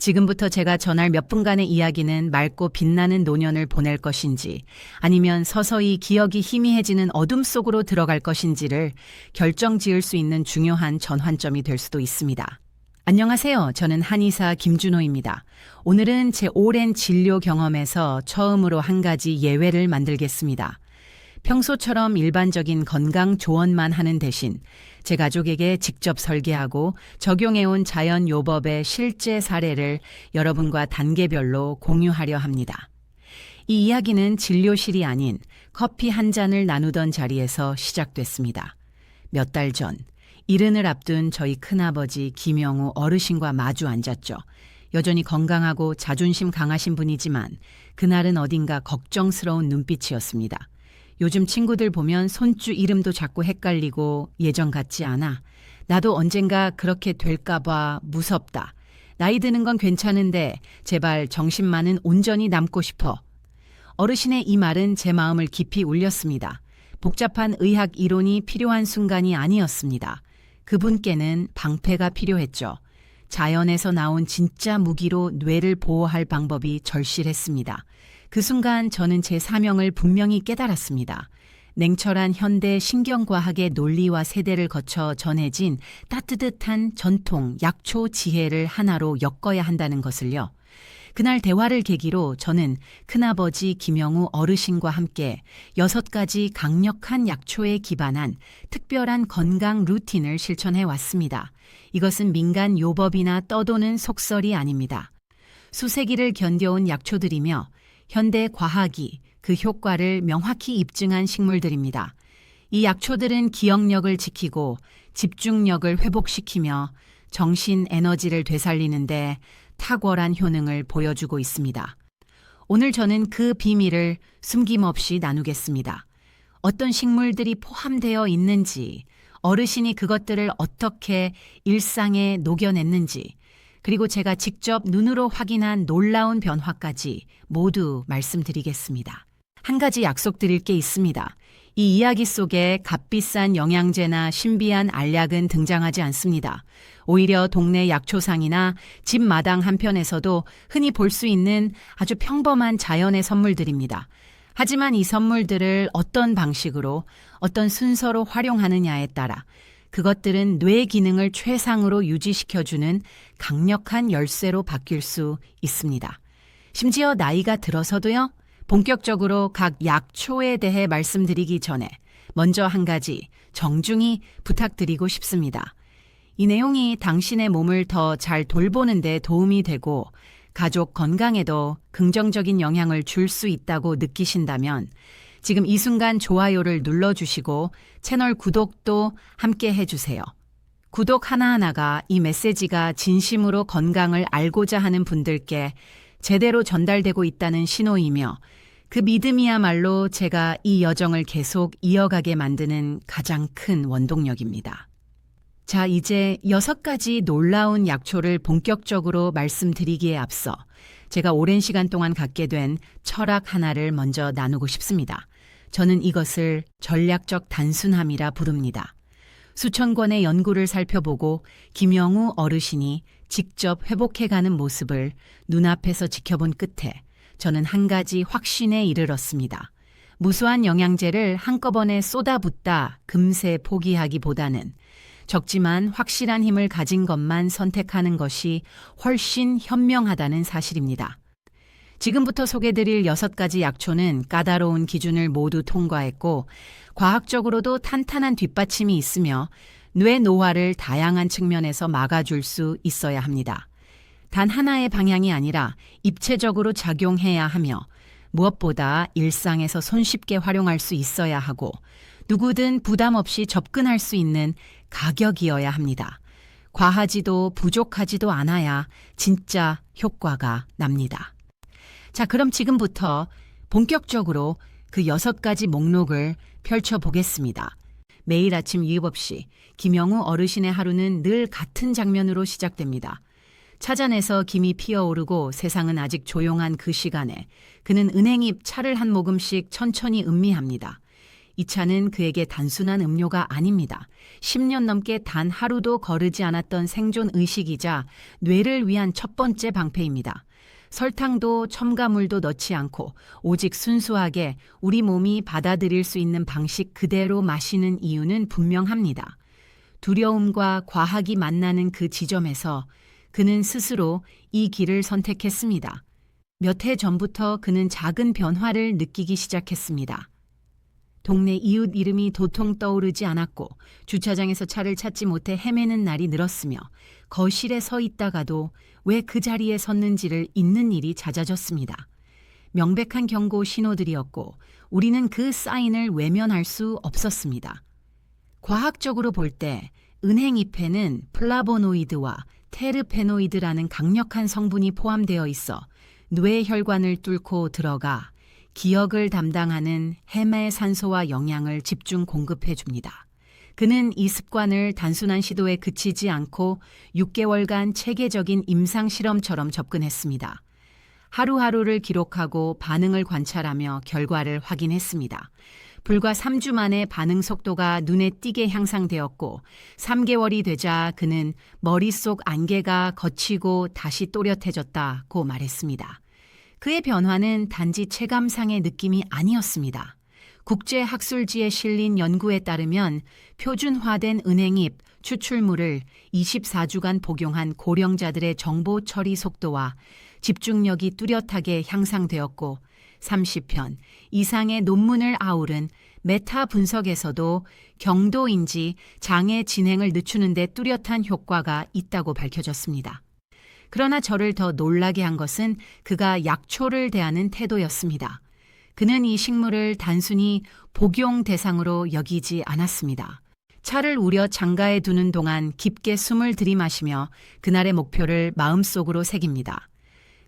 지금부터 제가 전할 몇 분간의 이야기는 맑고 빛나는 노년을 보낼 것인지 아니면 서서히 기억이 희미해지는 어둠 속으로 들어갈 것인지를 결정 지을 수 있는 중요한 전환점이 될 수도 있습니다. 안녕하세요. 저는 한의사 김준호입니다. 오늘은 제 오랜 진료 경험에서 처음으로 한 가지 예외를 만들겠습니다. 평소처럼 일반적인 건강 조언만 하는 대신 제 가족에게 직접 설계하고 적용해온 자연 요법의 실제 사례를 여러분과 단계별로 공유하려 합니다. 이 이야기는 진료실이 아닌 커피 한 잔을 나누던 자리에서 시작됐습니다. 몇 달 전, 이른을 앞둔 저희 큰아버지 김영우 어르신과 마주 앉았죠. 여전히 건강하고 자존심 강하신 분이지만 그날은 어딘가 걱정스러운 눈빛이었습니다. 요즘 친구들 보면 손주 이름도 자꾸 헷갈리고 예전 같지 않아. 나도 언젠가 그렇게 될까봐 무섭다. 나이 드는 건 괜찮은데 제발 정신만은 온전히 남고 싶어. 어르신의 이 말은 제 마음을 깊이 울렸습니다. 복잡한 의학 이론이 필요한 순간이 아니었습니다. 그분께는 방패가 필요했죠. 자연에서 나온 진짜 무기로 뇌를 보호할 방법이 절실했습니다. 그 순간 저는 제 사명을 분명히 깨달았습니다. 냉철한 현대 신경과학의 논리와 세대를 거쳐 전해진 따뜻한 전통 약초 지혜를 하나로 엮어야 한다는 것을요. 그날 대화를 계기로 저는 큰아버지 김영우 어르신과 함께 여섯 가지 강력한 약초에 기반한 특별한 건강 루틴을 실천해 왔습니다. 이것은 민간 요법이나 떠도는 속설이 아닙니다. 수세기를 견뎌온 약초들이며 현대 과학이 그 효과를 명확히 입증한 식물들입니다. 이 약초들은 기억력을 지키고 집중력을 회복시키며 정신 에너지를 되살리는데 탁월한 효능을 보여주고 있습니다. 오늘 저는 그 비밀을 숨김없이 나누겠습니다. 어떤 식물들이 포함되어 있는지, 어르신이 그것들을 어떻게 일상에 녹여냈는지, 그리고 제가 직접 눈으로 확인한 놀라운 변화까지 모두 말씀드리겠습니다. 한 가지 약속드릴 게 있습니다. 이 이야기 속에 값비싼 영양제나 신비한 알약은 등장하지 않습니다. 오히려 동네 약초상이나 집 마당 한편에서도 흔히 볼 수 있는 아주 평범한 자연의 선물들입니다. 하지만 이 선물들을 어떤 방식으로, 어떤 순서로 활용하느냐에 따라 그것들은 뇌 기능을 최상으로 유지시켜주는 강력한 열쇠로 바뀔 수 있습니다. 심지어 나이가 들어서도요, 본격적으로 각 약초에 대해 말씀드리기 전에 먼저 한 가지 정중히 부탁드리고 싶습니다. 이 내용이 당신의 몸을 더 잘 돌보는 데 도움이 되고 가족 건강에도 긍정적인 영향을 줄 수 있다고 느끼신다면 지금 이 순간 좋아요를 눌러주시고 채널 구독도 함께 해주세요. 구독 하나하나가 이 메시지가 진심으로 건강을 알고자 하는 분들께 제대로 전달되고 있다는 신호이며 그 믿음이야말로 제가 이 여정을 계속 이어가게 만드는 가장 큰 원동력입니다. 자, 이제 여섯 가지 놀라운 약초를 본격적으로 말씀드리기에 앞서 제가 오랜 시간 동안 갖게 된 철학 하나를 먼저 나누고 싶습니다. 저는 이것을 전략적 단순함이라 부릅니다. 수천 권의 연구를 살펴보고 김영우 어르신이 직접 회복해가는 모습을 눈앞에서 지켜본 끝에 저는 한 가지 확신에 이르렀습니다. 무수한 영양제를 한꺼번에 쏟아붓다 금세 포기하기보다는 적지만 확실한 힘을 가진 것만 선택하는 것이 훨씬 현명하다는 사실입니다. 지금부터 소개드릴 여섯 가지 약초는 까다로운 기준을 모두 통과했고 과학적으로도 탄탄한 뒷받침이 있으며 뇌 노화를 다양한 측면에서 막아줄 수 있어야 합니다. 단 하나의 방향이 아니라 입체적으로 작용해야 하며 무엇보다 일상에서 손쉽게 활용할 수 있어야 하고 누구든 부담 없이 접근할 수 있는 가격이어야 합니다. 과하지도 부족하지도 않아야 진짜 효과가 납니다. 자, 그럼 지금부터 본격적으로 그 여섯 가지 목록을 펼쳐보겠습니다. 매일 아침 유입 없이 김영우 어르신의 하루는 늘 같은 장면으로 시작됩니다. 차잔에서 김이 피어오르고 세상은 아직 조용한 그 시간에 그는 은행잎 차를 한 모금씩 천천히 음미합니다. 이 차는 그에게 단순한 음료가 아닙니다. 10년 넘게 단 하루도 거르지 않았던 생존 의식이자 뇌를 위한 첫 번째 방패입니다. 설탕도 첨가물도 넣지 않고 오직 순수하게 우리 몸이 받아들일 수 있는 방식 그대로 마시는 이유는 분명합니다. 두려움과 과학이 만나는 그 지점에서 그는 스스로 이 길을 선택했습니다. 몇 해 전부터 그는 작은 변화를 느끼기 시작했습니다. 동네 이웃 이름이 도통 떠오르지 않았고 주차장에서 차를 찾지 못해 헤매는 날이 늘었으며 거실에 서 있다가도 왜 그 자리에 섰는지를 잊는 일이 잦아졌습니다. 명백한 경고 신호들이었고 우리는 그 사인을 외면할 수 없었습니다. 과학적으로 볼 때 은행 잎에는 플라보노이드와 테르페노이드라는 강력한 성분이 포함되어 있어 뇌 혈관을 뚫고 들어가 기억을 담당하는 해매산소와 영양을 집중 공급해 줍니다. 그는 이 습관을 단순한 시도에 그치지 않고 6개월간 체계적인 임상 실험처럼 접근했습니다. 하루하루를 기록하고 반응을 관찰하며 결과를 확인했습니다. 불과 3주 만에 반응 속도가 눈에 띄게 향상되었고 3개월이 되자 그는 머릿속 안개가 걷히고 다시 또렷해졌다고 말했습니다. 그의 변화는 단지 체감상의 느낌이 아니었습니다. 국제학술지에 실린 연구에 따르면 표준화된 은행잎 추출물을 24주간 복용한 고령자들의 정보 처리 속도와 집중력이 뚜렷하게 향상되었고 30편 이상의 논문을 아우른 메타 분석에서도 경도인지 장애 진행을 늦추는 데 뚜렷한 효과가 있다고 밝혀졌습니다. 그러나 저를 더 놀라게 한 것은 그가 약초를 대하는 태도였습니다. 그는 이 식물을 단순히 복용 대상으로 여기지 않았습니다. 차를 우려 장가에 두는 동안 깊게 숨을 들이마시며 그날의 목표를 마음속으로 새깁니다.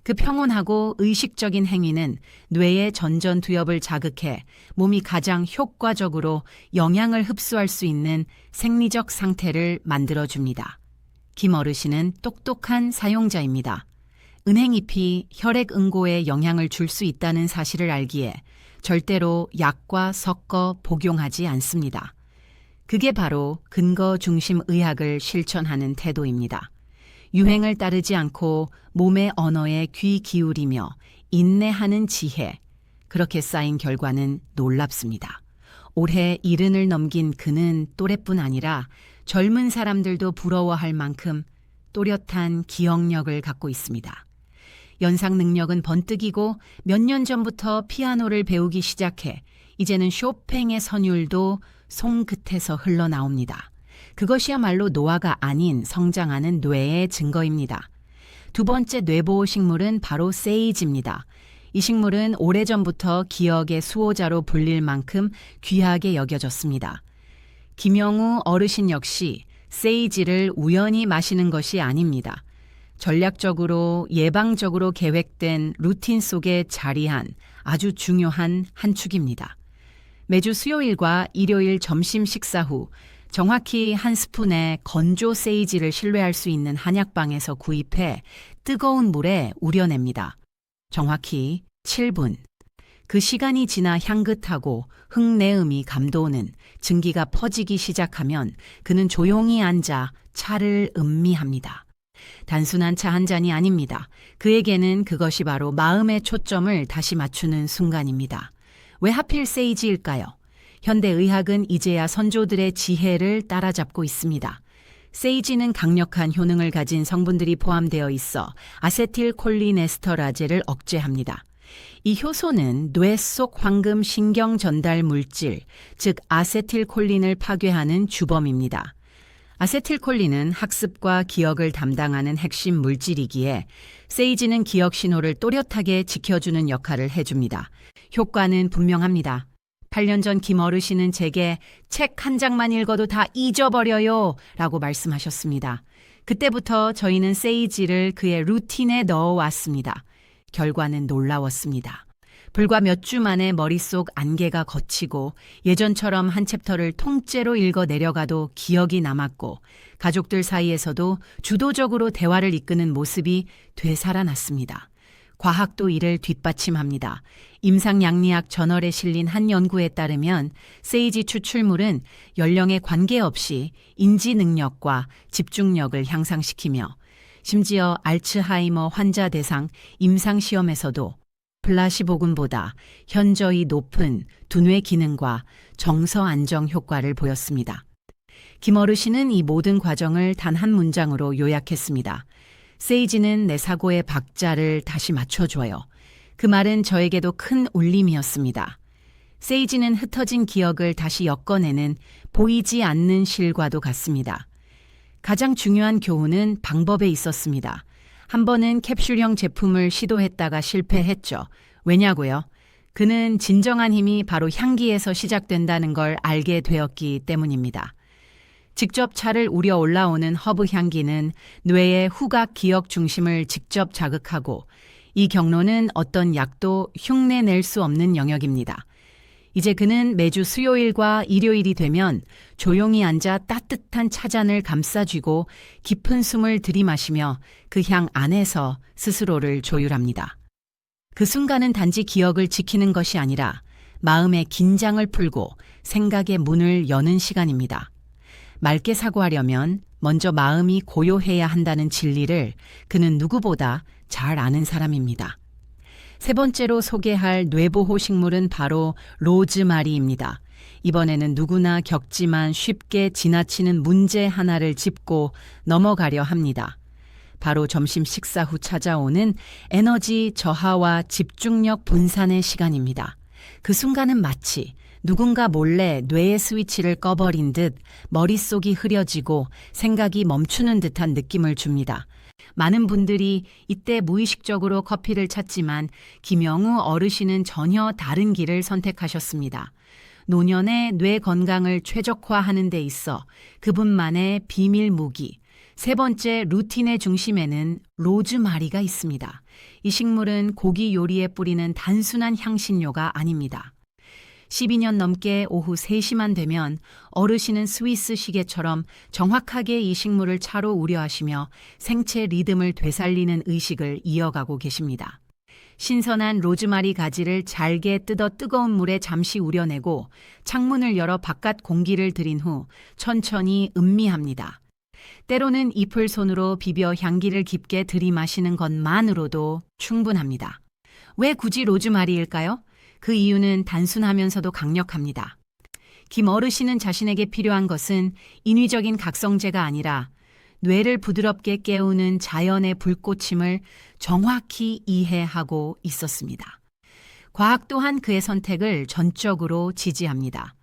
그 평온하고 의식적인 행위는 뇌의 전전두엽을 자극해 몸이 가장 효과적으로 영양을 흡수할 수 있는 생리적 상태를 만들어줍니다. 김 어르신은 똑똑한 사용자입니다. 은행잎이 혈액 응고에 영향을 줄 수 있다는 사실을 알기에 절대로 약과 섞어 복용하지 않습니다. 그게 바로 근거 중심 의학을 실천하는 태도입니다. 유행을 따르지 않고 몸의 언어에 귀 기울이며 인내하는 지혜. 그렇게 쌓인 결과는 놀랍습니다. 올해 이른을 넘긴 그는 또래뿐 아니라 젊은 사람들도 부러워할 만큼 또렷한 기억력을 갖고 있습니다. 연상 능력은 번뜩이고 몇 년 전부터 피아노를 배우기 시작해 이제는 쇼팽의 선율도 손끝에서 흘러나옵니다. 그것이야말로 노화가 아닌 성장하는 뇌의 증거입니다. 두 번째 뇌보호 식물은 바로 세이지입니다. 이 식물은 오래전부터 기억의 수호자로 불릴 만큼 귀하게 여겨졌습니다. 김영우 어르신 역시 세이지를 우연히 마시는 것이 아닙니다. 전략적으로 예방적으로 계획된 루틴 속에 자리한 아주 중요한 한 축입니다. 매주 수요일과 일요일 점심 식사 후 정확히 한 스푼의 건조 세이지를 신뢰할 수 있는 한약방에서 구입해 뜨거운 물에 우려냅니다. 정확히 7분. 그 시간이 지나 향긋하고 흙내음이 감도는 증기가 퍼지기 시작하면 그는 조용히 앉아 차를 음미합니다. 단순한 차 한 잔이 아닙니다. 그에게는 그것이 바로 마음의 초점을 다시 맞추는 순간입니다. 왜 하필 세이지일까요? 현대의학은 이제야 선조들의 지혜를 따라잡고 있습니다. 세이지는 강력한 효능을 가진 성분들이 포함되어 있어 아세틸콜린에스터라제를 억제합니다. 이 효소는 뇌 속 황금 신경 전달 물질, 즉 아세틸콜린을 파괴하는 주범입니다. 아세틸콜린은 학습과 기억을 담당하는 핵심 물질이기에 세이지는 기억 신호를 또렷하게 지켜주는 역할을 해줍니다. 효과는 분명합니다. 8년 전 김 어르신은 제게 책 한 장만 읽어도 다 잊어버려요 라고 말씀하셨습니다. 그때부터 저희는 세이지를 그의 루틴에 넣어왔습니다. 결과는 놀라웠습니다. 불과 몇 주 만에 머릿속 안개가 걷히고 예전처럼 한 챕터를 통째로 읽어 내려가도 기억이 남았고 가족들 사이에서도 주도적으로 대화를 이끄는 모습이 되살아났습니다. 과학도 이를 뒷받침합니다. 임상양리학 저널에 실린 한 연구에 따르면 세이지 추출물은 연령에 관계없이 인지 능력과 집중력을 향상시키며 심지어 알츠하이머 환자 대상 임상시험에서도 플라시보군보다 현저히 높은 두뇌 기능과 정서 안정 효과를 보였습니다. 김어르신은 이 모든 과정을 단 한 문장으로 요약했습니다. 세이지는 내 사고의 박자를 다시 맞춰줘요. 그 말은 저에게도 큰 울림이었습니다. 세이지는 흩어진 기억을 다시 엮어내는 보이지 않는 실과도 같습니다. 가장 중요한 교훈은 방법에 있었습니다. 한 번은 캡슐형 제품을 시도했다가 실패했죠. 왜냐고요? 그는 진정한 힘이 바로 향기에서 시작된다는 걸 알게 되었기 때문입니다. 직접 차를 우려 올라오는 허브 향기는 뇌의 후각 기억 중심을 직접 자극하고 이 경로는 어떤 약도 흉내낼 수 없는 영역입니다. 이제 그는 매주 수요일과 일요일이 되면 조용히 앉아 따뜻한 차잔을 감싸쥐고 깊은 숨을 들이마시며 그 향 안에서 스스로를 조율합니다. 그 순간은 단지 기억을 지키는 것이 아니라 마음의 긴장을 풀고 생각의 문을 여는 시간입니다. 맑게 사고하려면 먼저 마음이 고요해야 한다는 진리를 그는 누구보다 잘 아는 사람입니다. 세 번째로 소개할 뇌보호 식물은 바로 로즈마리입니다. 이번에는 누구나 겪지만 쉽게 지나치는 문제 하나를 짚고 넘어가려 합니다. 바로 점심 식사 후 찾아오는 에너지 저하와 집중력 분산의 시간입니다. 그 순간은 마치 누군가 몰래 뇌의 스위치를 꺼버린 듯 머릿속이 흐려지고 생각이 멈추는 듯한 느낌을 줍니다. 많은 분들이 이때 무의식적으로 커피를 찾지만 김영우 어르신은 전혀 다른 길을 선택하셨습니다. 노년의 뇌 건강을 최적화하는 데 있어 그분만의 비밀 무기. 세 번째 루틴의 중심에는 로즈마리가 있습니다. 이 식물은 고기 요리에 뿌리는 단순한 향신료가 아닙니다. 12년 넘게 오후 3시만 되면 어르신은 스위스 시계처럼 정확하게 이 식물을 차로 우려하시며 생체 리듬을 되살리는 의식을 이어가고 계십니다. 신선한 로즈마리 가지를 잘게 뜯어 뜨거운 물에 잠시 우려내고 창문을 열어 바깥 공기를 들인 후 천천히 음미합니다. 때로는 잎을 손으로 비벼 향기를 깊게 들이마시는 것만으로도 충분합니다. 왜 굳이 로즈마리일까요? 그 이유는 단순하면서도 강력합니다. 김 어르신은 자신에게 필요한 것은 인위적인 각성제가 아니라 뇌를 부드럽게 깨우는 자연의 불꽃임을 정확히 이해하고 있었습니다. 과학 또한 그의 선택을 전적으로 지지합니다.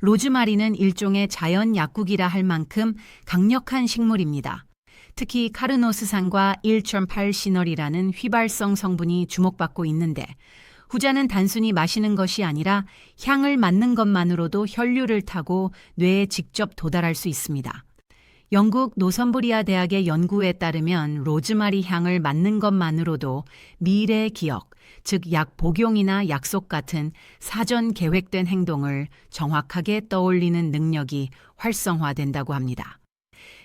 로즈마리는 일종의 자연 약국이라 할 만큼 강력한 식물입니다. 특히 카르노스산과 1.8시널이라는 휘발성 성분이 주목받고 있는데 후자는 단순히 마시는 것이 아니라 향을 맡는 것만으로도 혈류를 타고 뇌에 직접 도달할 수 있습니다. 영국 노선브리아 대학의 연구에 따르면 로즈마리 향을 맡는 것만으로도 미래 기억, 즉 약 복용이나 약속 같은 사전 계획된 행동을 정확하게 떠올리는 능력이 활성화된다고 합니다.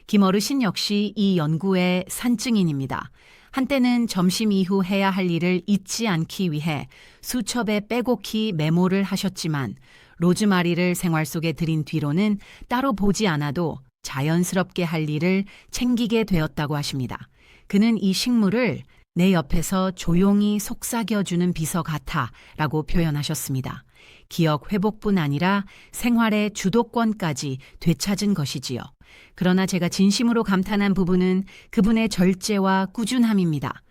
김 어르신 역시 이 연구의 산증인입니다. 한때는 점심 이후 해야 할 일을 잊지 않기 위해 수첩에 빼곡히 메모를 하셨지만 로즈마리를 생활 속에 들인 뒤로는 따로 보지 않아도 자연스럽게 할 일을 챙기게 되었다고 하십니다. 그는 이 식물을 내 옆에서 조용히 속삭여주는 비서 같아 라고 표현하셨습니다. 기억 회복뿐 아니라 생활의 주도권까지 되찾은 것이지요. 그러나 제가 진심으로 감탄한 부분은 그분의 절제와 꾸준함입니다.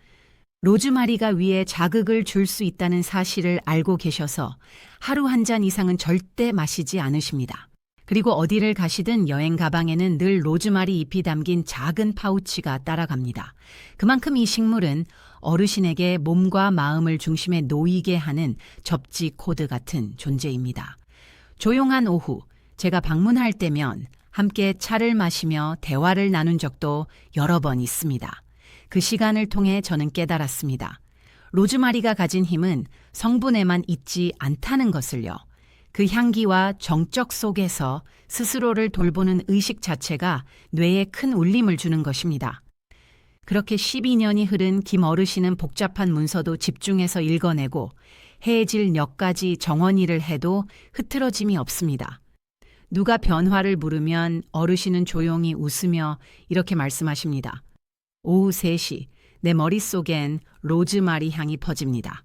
로즈마리가 위에 자극을 줄 수 있다는 사실을 알고 계셔서 하루 한 잔 이상은 절대 마시지 않으십니다. 그리고 어디를 가시든 여행 가방에는 늘 로즈마리 잎이 담긴 작은 파우치가 따라갑니다. 그만큼 이 식물은 어르신에게 몸과 마음을 중심에 놓이게 하는 접지 코드 같은 존재입니다. 조용한 오후, 제가 방문할 때면 함께 차를 마시며 대화를 나눈 적도 여러 번 있습니다. 그 시간을 통해 저는 깨달았습니다. 로즈마리가 가진 힘은 성분에만 있지 않다는 것을요. 그 향기와 정적 속에서 스스로를 돌보는 의식 자체가 뇌에 큰 울림을 주는 것입니다. 그렇게 12년이 흐른 김 어르신은 복잡한 문서도 집중해서 읽어내고 해질 녘까지 정원일을 해도 흐트러짐이 없습니다. 누가 변화를 물으면 어르신은 조용히 웃으며 이렇게 말씀하십니다. 오후 3시 내 머릿속엔 로즈마리 향이 퍼집니다.